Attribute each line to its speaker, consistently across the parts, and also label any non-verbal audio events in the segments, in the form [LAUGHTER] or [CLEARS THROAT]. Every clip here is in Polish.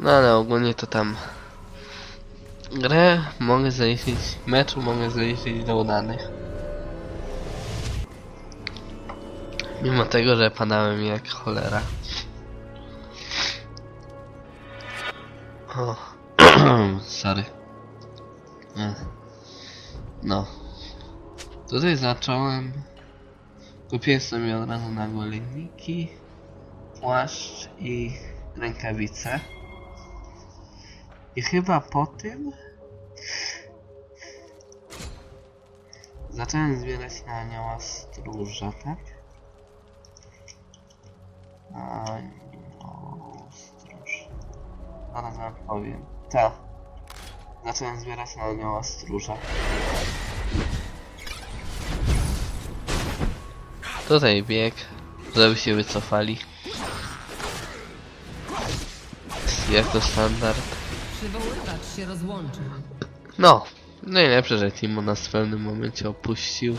Speaker 1: No ale ogólnie to tam grę mogę zaliczyć, meczu mogę zaliczyć do udanych. Mimo tego, że padałem jak cholera. O. [CLEARS THROAT] Sorry. No. Tutaj zacząłem. Kupiłem sobie od razu na golniki, płaszcz i rękawice. I chyba po tym zacząłem zbierać na anioła stróża, tak? Anioł stróż. Zaraz wam powiem. Tak. Zacząłem zbierać na anioła stróża. Tutaj bieg, żeby się wycofali. Jak to standard.
Speaker 2: Przywoływacz się rozłączył.
Speaker 1: No, najlepsze, że Timo nas w pewnym momencie opuścił.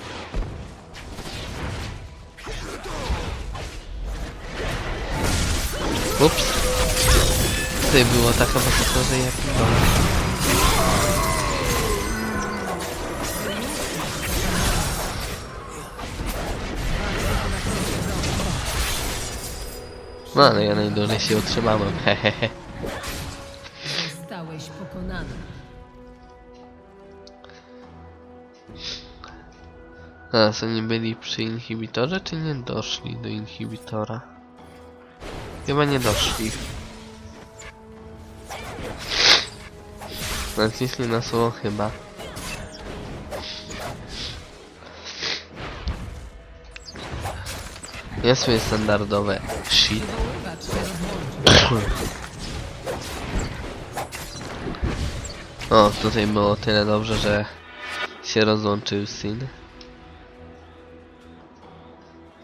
Speaker 1: Ups. Tutaj było taka masakra, jak no. No ja najdłużej się utrzymałem, hehehe. Teraz oni byli przy inhibitorze, czy nie doszli do inhibitora? Chyba nie doszli. Naciśli na słowo chyba. Ja swoje standardowe shit. O, tutaj było tyle dobrze, że się rozłączył syn.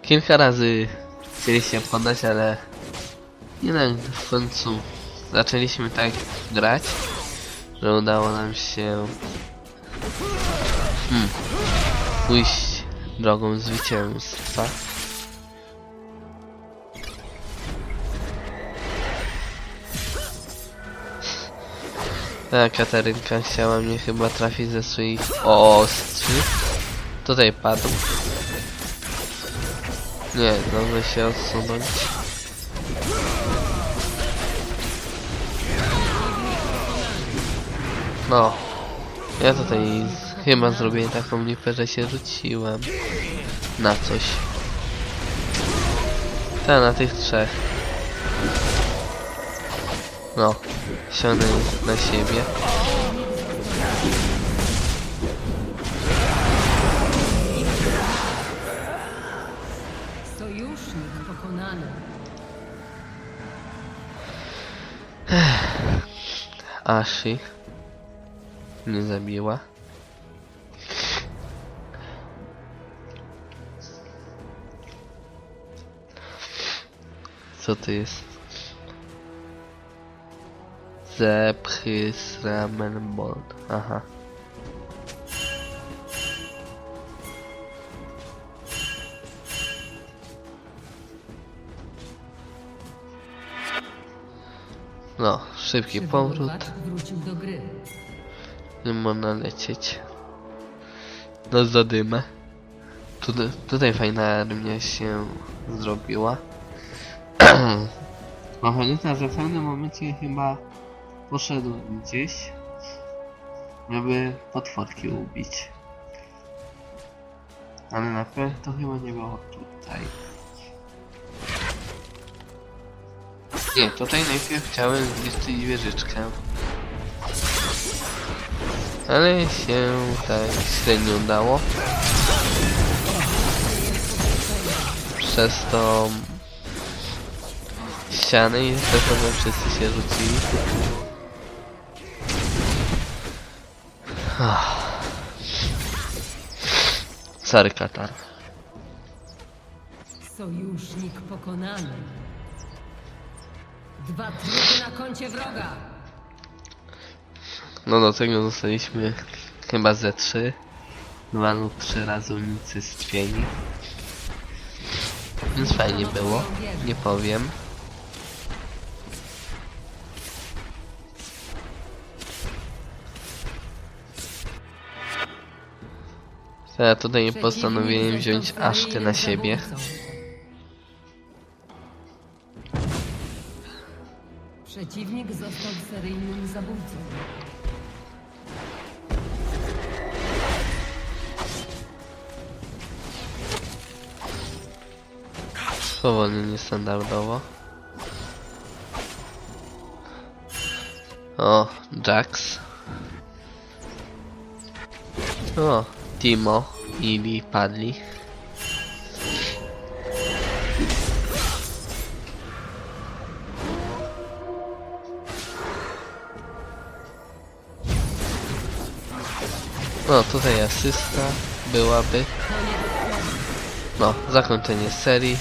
Speaker 1: Kilka razy chcieliście podać, ale nie wiem, w końcu zaczęliśmy tak grać, że udało nam się hmm, pójść drogą zwycięstwa. Ta Katarynka chciała mnie chyba trafić ze swoich ostrzy. Tutaj padł. Nie, dobrze się odsunąć. No. Ja tutaj chyba zrobiłem taką lipę, że się rzuciłem na coś. Ta, na tych trzech. No. Siądę na siebie. Ashi nie zabiła. Co to jest? Zepchy Ramenbold. Aha. No, szybki powrót. Nie można lecieć. No zadymę. Tutaj, tutaj fajna armia się zrobiła. [CLEARS THROAT] Mam pamiętam, że w pewnym momencie chyba poszedł gdzieś, żeby potworki ubić. Ale na pewno to chyba nie było tutaj. Nie, tutaj najpierw chciałem zniszczyć wieżyczkę. Ale się tak średnio udało. Przez tą ścianę i pewno wszyscy się rzucili. Ah. Sorry, Katar.
Speaker 2: Sojusznik pokonany. Dwa trupy na koncie wroga.
Speaker 1: No do tego dostaliśmy chyba ze trzy. Dwa lub trzy razy unicystwieni. Więc fajnie było, nie powiem. Ja tutaj postanowiłem wziąć Aszkę na siebie.
Speaker 2: Przeciwnik został seryjnym zabójcą.
Speaker 1: Powolnie, niestandardowo. O, Jax. O, Timo i Lee padli. No, tutaj asysta byłaby. No, zakończenie serii.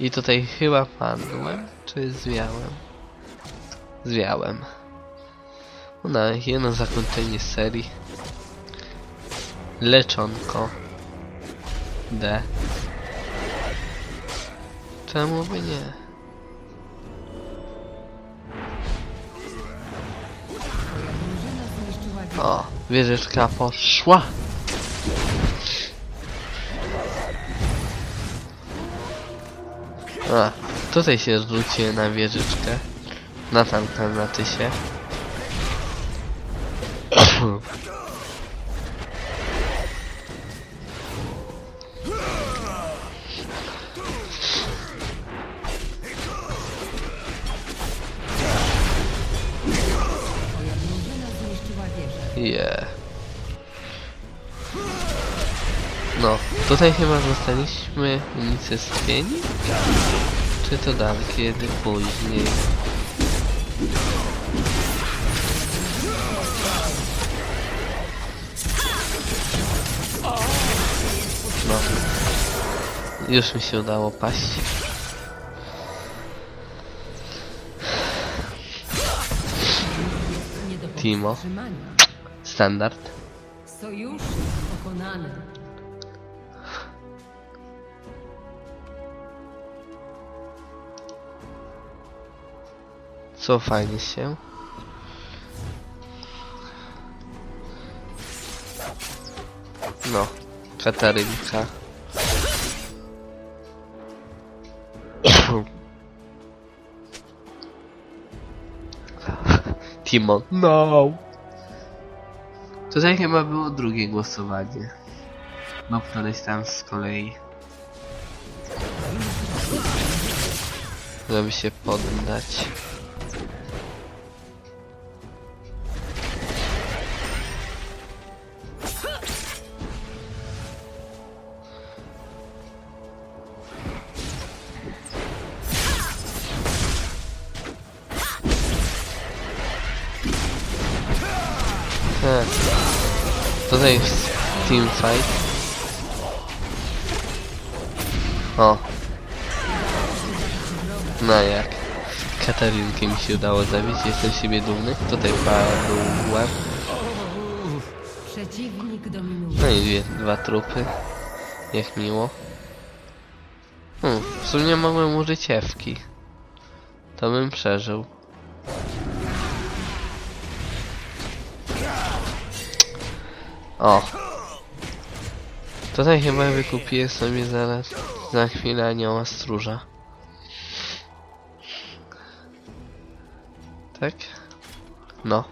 Speaker 1: I tutaj chyba padłem, czy zwiałem? Zwiałem. Na jedno zakończenie serii. Leczonko. D. Czemu by nie? O, wieżyczka poszła. A, tutaj się zwróciłem na wieżyczkę. Na tamten, na tysie. Yeah. No, tutaj chyba zostaliśmy unicestwieni? Czy to dalej, kiedy później? No. Już mi się udało paść. Timo. Standard.
Speaker 2: Sojusznik pokonany.
Speaker 1: Cofanie się. No, Katarynka. [COUGHS] Timon. No. Tutaj chyba było drugie głosowanie. No, któreś tam z kolei. Żeby się poddać. Tutaj jest teamfight. O. No jak. Katarynkę mi się udało zabić, jestem siebie dumny. Tutaj padłem.
Speaker 2: Przeciwnik dominuje.
Speaker 1: No i dwie, dwa trupy. Jak miło. Hmm, w sumie mogłem użyć ewki. To bym przeżył. O! Tutaj chyba wykupię sobie zaraz za chwilę anioła stróża. Tak? No.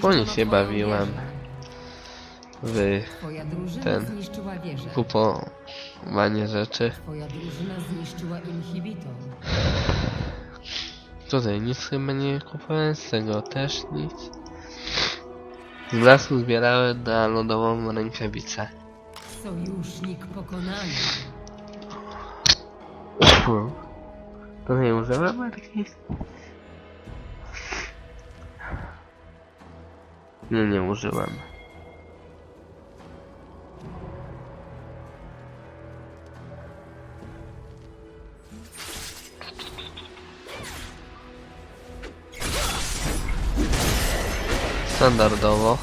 Speaker 1: Po nich się bawiłem.
Speaker 2: drużyna
Speaker 1: ten kupowanie rzeczy.
Speaker 2: Twoja drużyna zniszczyła inhibitor. [LAUGHS]
Speaker 1: Tutaj nic chyba nie kupowałem, z tego też nic. Z lasu zbierałem na lodową rękawicę.
Speaker 2: Sojusznik pokonany. [LAUGHS]
Speaker 1: To nie używam marki? Nie, nie użyłem. Standardowo.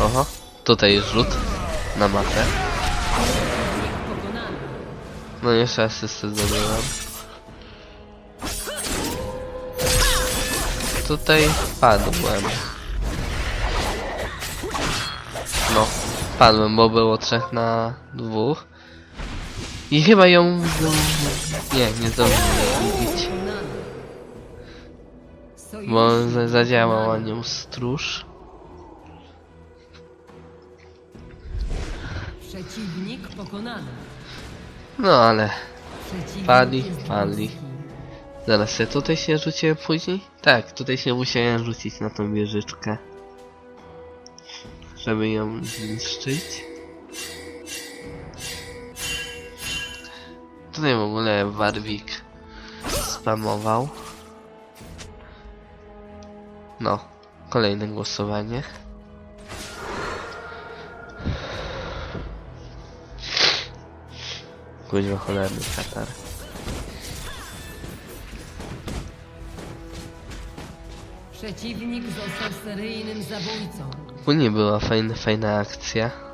Speaker 1: Oho, tutaj jest rzut na matę. No jeszcze asystę zdobyłem. Tutaj padłem. No, padłem, bo było trzech na dwóch. I chyba ją... Nie, nie zdążyłem.
Speaker 2: Pokonany.
Speaker 1: Bo
Speaker 2: Sojusznik
Speaker 1: za- zadziałał
Speaker 2: pokonany.
Speaker 1: nią stróż.
Speaker 2: Przeciwnik pokonany.
Speaker 1: No ale Padli, padli. zaraz się tutaj się rzuciłem później? Tak, tutaj się musiałem rzucić na tą wieżyczkę. Żeby ją zniszczyć. Tutaj w ogóle Warwick spamował. No, kolejne głosowanie. Kuźwa cholerny katar.
Speaker 2: Przeciwnik został seryjnym zabójcą.
Speaker 1: Tu nie była fajna, fajna akcja.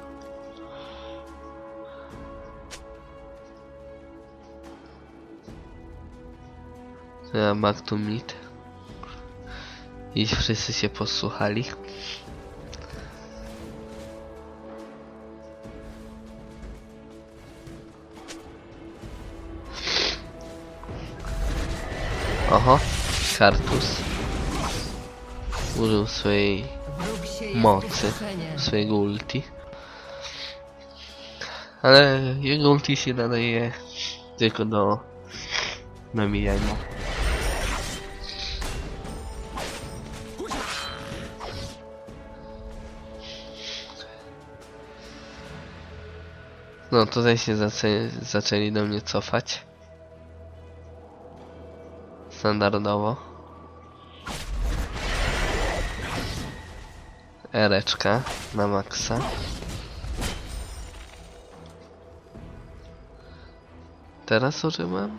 Speaker 1: To meet. I wszyscy się posłuchali. Oho, Kartus. Użył swojej Mocy. swojego ulti. Ale jego ulti się nadaje tylko do nabijania. No tutaj się zaczę zaczęli do mnie cofać. Standardowo. Ereczka na maksa. Teraz użyłem?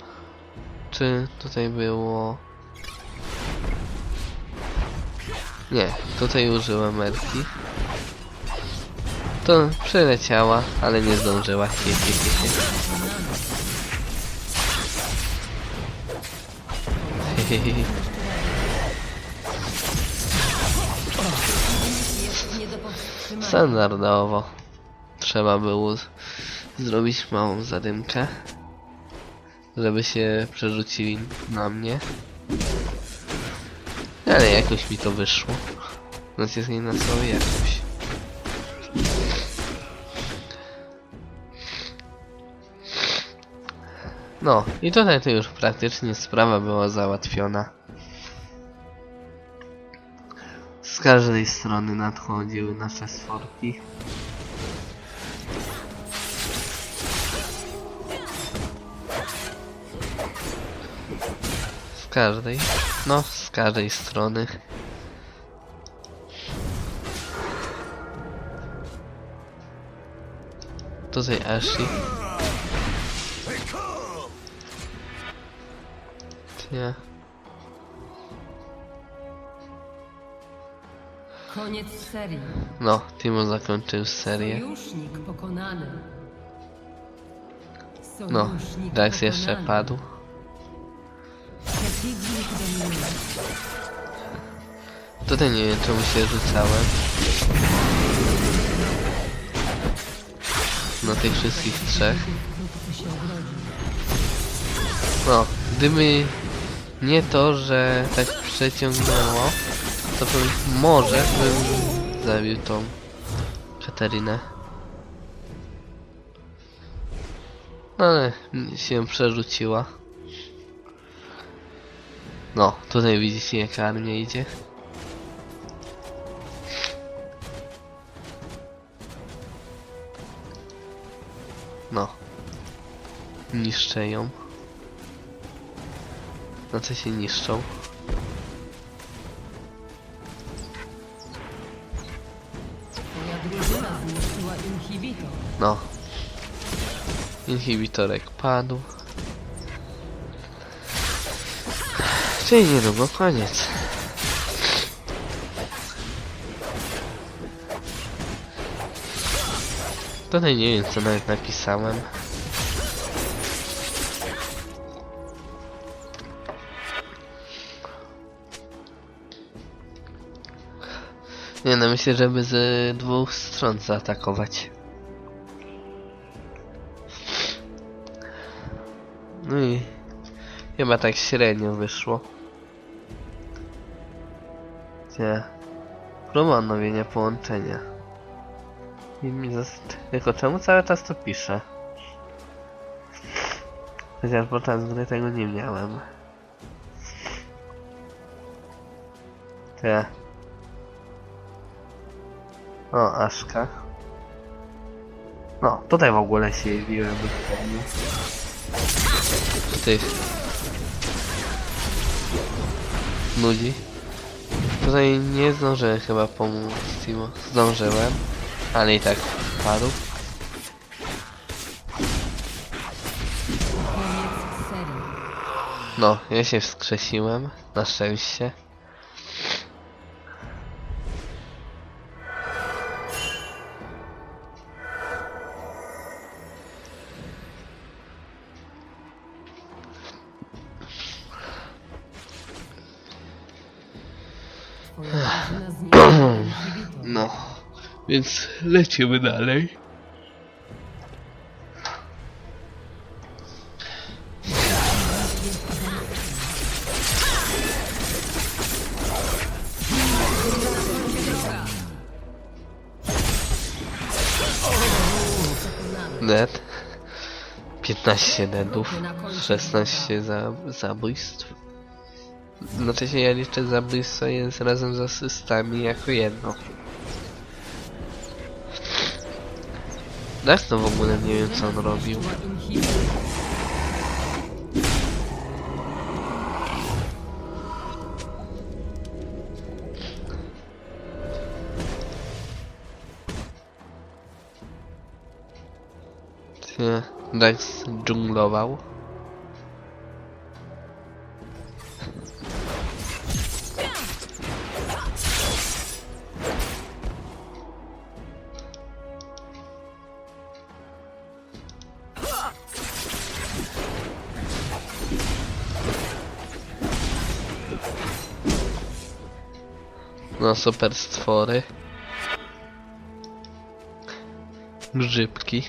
Speaker 1: Czy tutaj było... Nie, tutaj użyłem Erki. To przeleciała, ale nie zdążyła.
Speaker 2: Jest nie.
Speaker 1: Standardowo. Trzeba było zrobić małą zadymkę, żeby się przerzucili na mnie. Ale jakoś mi to wyszło. Naciskaj na sobie jakoś. No, i tutaj to już praktycznie sprawa była załatwiona. Z każdej strony nadchodziły nasze sforki. Z każdej, no z każdej strony. Tutaj Ashley. Nie.
Speaker 2: Koniec serii.
Speaker 1: No, Timo zakończył serię.
Speaker 2: Sojusznik pokonany.
Speaker 1: No,
Speaker 2: Sojusznik
Speaker 1: Dax jeszcze
Speaker 2: pokonany.
Speaker 1: padł.
Speaker 2: Przeciwnik dominuje.
Speaker 1: Tutaj nie wiem czemu się rzucałem. Na tych wszystkich trzech.
Speaker 2: Się.
Speaker 1: No, gdyby nie to, że tak przeciągnęło, to bym może bym zabił tą Katarynę. No ale się przerzuciła. No, tutaj widzicie jaka armia idzie. No. Niszczę ją. Na co się niszczą? No. Inhibitorek padł. Czyli niedługo koniec. Tutaj nie wiem co nawet napisałem. Nie no, myślę, żeby z dwóch stron zaatakować. No i chyba tak średnio wyszło. Gdzie? Próba odnowienia połączenia. I mi Tylko czemu cały czas to piszę? Chociaż podczas gry tego nie miałem. Te. O, Aszka. No, tutaj w ogóle się jewiłem dokładnie. Tych. Ludzi. Tutaj nie zdążyłem chyba pomóc Timo. Zdążyłem, ale i tak padł. No, ja się wskrzesiłem, na szczęście. Więc lecimy dalej. Dead. 15 deadów, 16 za, zabójstw. Znaczy się ja liczę zabójstwo jest razem z asystami jako jedno. To w ogóle nie wiem co on robił. Dex dżunglował. Super stwory. Grzybki.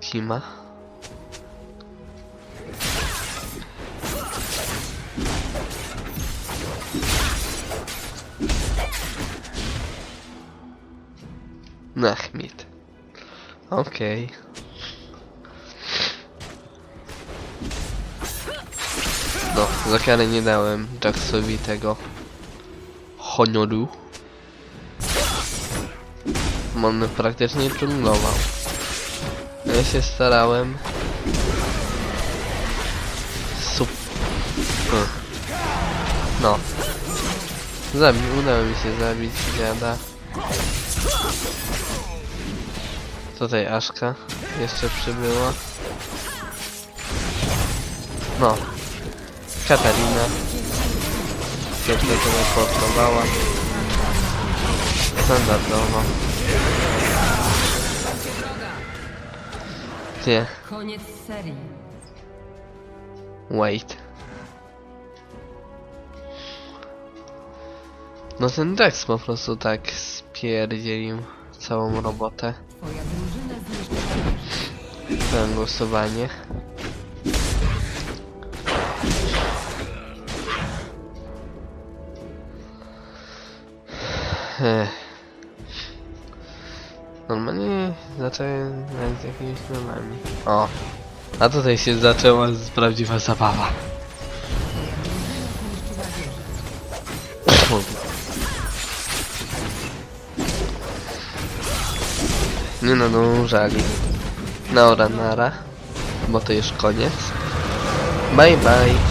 Speaker 1: Kima. Nachmit. Okej. No, za nie dałem Jacksowi tego honoru. On praktycznie dżunglował. Ja się starałem. Sup. No. Zabi udało mi się zabić dziada. Tutaj Aszka jeszcze przybyła. No. Katarina. Się teleportowała. Standardowo. Nie.
Speaker 2: Koniec serii.
Speaker 1: Wait. No ten Dex po prostu tak spierdzielił całą robotę.
Speaker 2: Twoja drużyna zniszczyła
Speaker 1: głosowanie. Normalnie zacząłem z jakimiś normami. O! A tutaj się zaczęła prawdziwa zabawa. Nie no, no żali. Naora nara. Bo to już koniec. Bye bye.